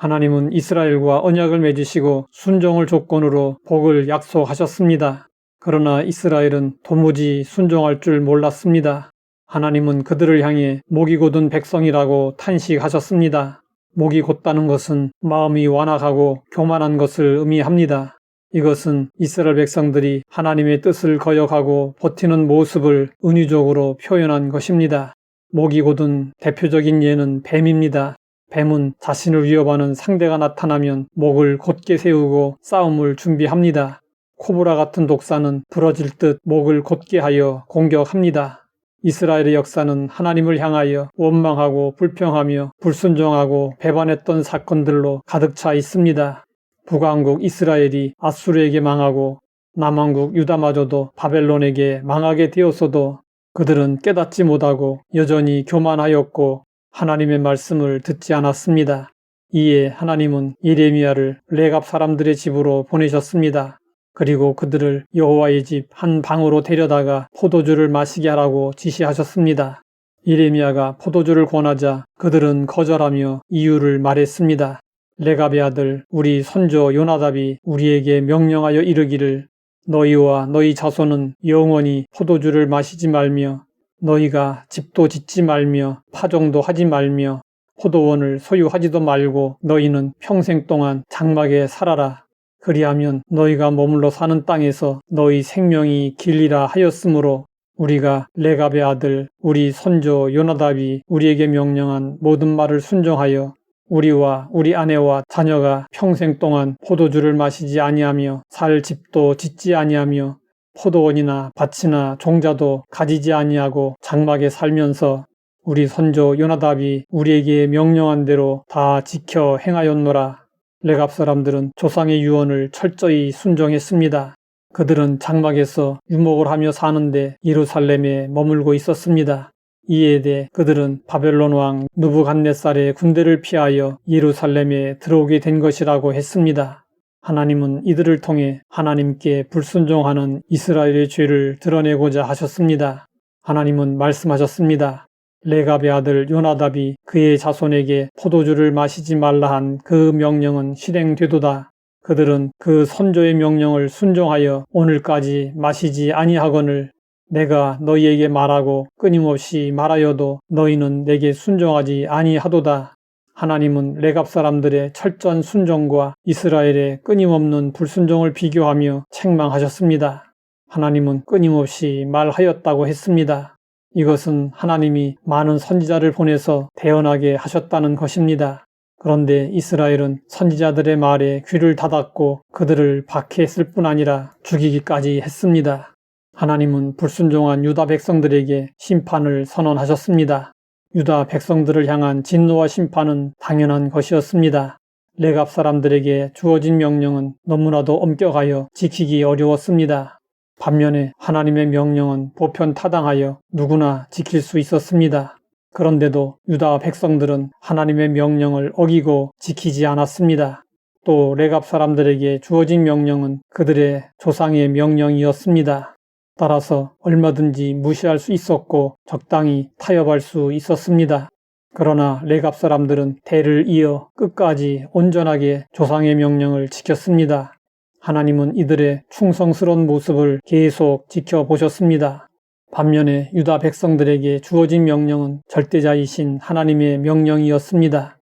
하나님은 이스라엘과 언약을 맺으시고 순종을 조건으로 복을 약속하셨습니다. 그러나 이스라엘은 도무지 순종할 줄 몰랐습니다. 하나님은 그들을 향해 목이 곧은 백성이라고 탄식하셨습니다. 목이 곧다는 것은 마음이 완악하고 교만한 것을 의미합니다. 이것은 이스라엘 백성들이 하나님의 뜻을 거역하고 버티는 모습을 은유적으로 표현한 것입니다. 목이 곧은 대표적인 예는 뱀입니다. 뱀은 자신을 위협하는 상대가 나타나면 목을 곧게 세우고 싸움을 준비합니다. 코브라 같은 독사는 부러질 듯 목을 곧게 하여 공격합니다. 이스라엘의 역사는 하나님을 향하여 원망하고 불평하며 불순종하고 배반했던 사건들로 가득 차 있습니다. 북왕국 이스라엘이 아수르에게 망하고 남왕국 유다마저도 바벨론에게 망하게 되었어도 그들은 깨닫지 못하고 여전히 교만하였고 하나님의 말씀을 듣지 않았습니다. 이에 하나님은 예레미야를 레갑 사람들의 집으로 보내셨습니다. 그리고 그들을 여호와의 집 한 방으로 데려다가 포도주를 마시게 하라고 지시하셨습니다. 예레미야가 포도주를 권하자 그들은 거절하며 이유를 말했습니다. 레갑의 아들 우리 손조 요나답이 우리에게 명령하여 이르기를 너희와 너희 자손은 영원히 포도주를 마시지 말며 너희가 집도 짓지 말며 파종도 하지 말며 포도원을 소유하지도 말고 너희는 평생 동안 장막에 살아라. 그리하면 너희가 머물러 사는 땅에서 너희 생명이 길리라 하였으므로 우리가 레갑의 아들 우리 손조 요나답이 우리에게 명령한 모든 말을 순종하여 우리와 우리 아내와 자녀가 평생 동안 포도주를 마시지 아니하며 살 집도 짓지 아니하며 포도원이나 밭이나 종자도 가지지 아니하고 장막에 살면서 우리 선조 요나답이 우리에게 명령한 대로 다 지켜 행하였노라. 레갑 사람들은 조상의 유언을 철저히 순종했습니다. 그들은 장막에서 유목을 하며 사는데 예루살렘에 머물고 있었습니다. 이에 대해 그들은 바벨론 왕 누부갓네살의 군대를 피하여 예루살렘에 들어오게 된 것이라고 했습니다. 하나님은 이들을 통해 하나님께 불순종하는 이스라엘의 죄를 드러내고자 하셨습니다. 하나님은 말씀하셨습니다. 레갑의 아들 요나답이 그의 자손에게 포도주를 마시지 말라 한 그 명령은 실행되도다. 그들은 그 선조의 명령을 순종하여 오늘까지 마시지 아니하거늘 내가 너희에게 말하고 끊임없이 말하여도 너희는 내게 순종하지 아니하도다. 하나님은 레갑 사람들의 철저한 순종과 이스라엘의 끊임없는 불순종을 비교하며 책망하셨습니다. 하나님은 끊임없이 말하였다고 했습니다. 이것은 하나님이 많은 선지자를 보내서 대언하게 하셨다는 것입니다. 그런데 이스라엘은 선지자들의 말에 귀를 닫았고 그들을 박해했을 뿐 아니라 죽이기까지 했습니다. 하나님은 불순종한 유다 백성들에게 심판을 선언하셨습니다. 유다 백성들을 향한 진노와 심판은 당연한 것이었습니다. 레갑 사람들에게 주어진 명령은 너무나도 엄격하여 지키기 어려웠습니다. 반면에 하나님의 명령은 보편 타당하여 누구나 지킬 수 있었습니다. 그런데도 유다 백성들은 하나님의 명령을 어기고 지키지 않았습니다. 또 레갑 사람들에게 주어진 명령은 그들의 조상의 명령이었습니다. 따라서 얼마든지 무시할 수 있었고 적당히 타협할 수 있었습니다. 그러나 레갑 사람들은 대를 이어 끝까지 온전하게 조상의 명령을 지켰습니다. 하나님은 이들의 충성스러운 모습을 계속 지켜보셨습니다. 반면에 유다 백성들에게 주어진 명령은 절대자이신 하나님의 명령이었습니다.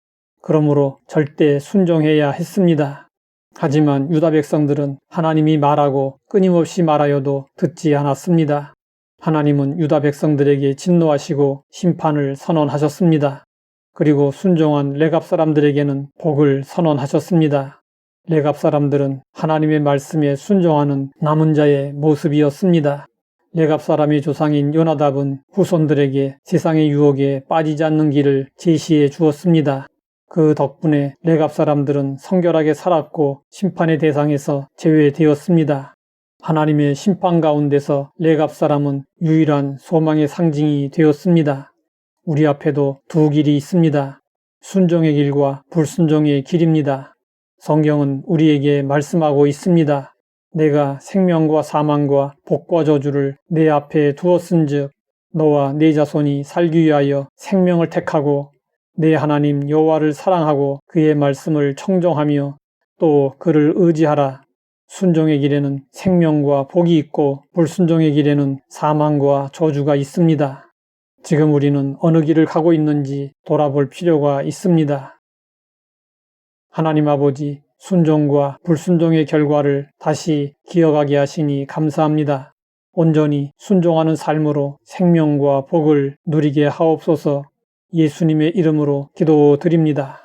그러므로 절대 순종해야 했습니다. 하지만 유다 백성들은 하나님이 말하고 끊임없이 말하여도 듣지 않았습니다. 하나님은 유다 백성들에게 진노하시고 심판을 선언하셨습니다. 그리고 순종한 레갑 사람들에게는 복을 선언하셨습니다. 레갑 사람들은 하나님의 말씀에 순종하는 남은 자의 모습이었습니다. 레갑 사람의 조상인 요나답은 후손들에게 세상의 유혹에 빠지지 않는 길을 제시해 주었습니다. 그 덕분에 레갑 사람들은 성결하게 살았고 심판의 대상에서 제외되었습니다. 하나님의 심판 가운데서 레갑 사람은 유일한 소망의 상징이 되었습니다. 우리 앞에도 두 길이 있습니다. 순종의 길과 불순종의 길입니다. 성경은 우리에게 말씀하고 있습니다. 내가 생명과 사망과 복과 저주를 내 앞에 두었은즉 너와 네 자손이 살기 위하여 생명을 택하고 내 하나님 여호와를 사랑하고 그의 말씀을 청정하며 또 그를 의지하라. 순종의 길에는 생명과 복이 있고 불순종의 길에는 사망과 저주가 있습니다. 지금 우리는 어느 길을 가고 있는지 돌아볼 필요가 있습니다. 하나님 아버지, 순종과 불순종의 결과를 다시 기억하게 하시니 감사합니다. 온전히 순종하는 삶으로 생명과 복을 누리게 하옵소서 예수님의 이름으로 기도드립니다.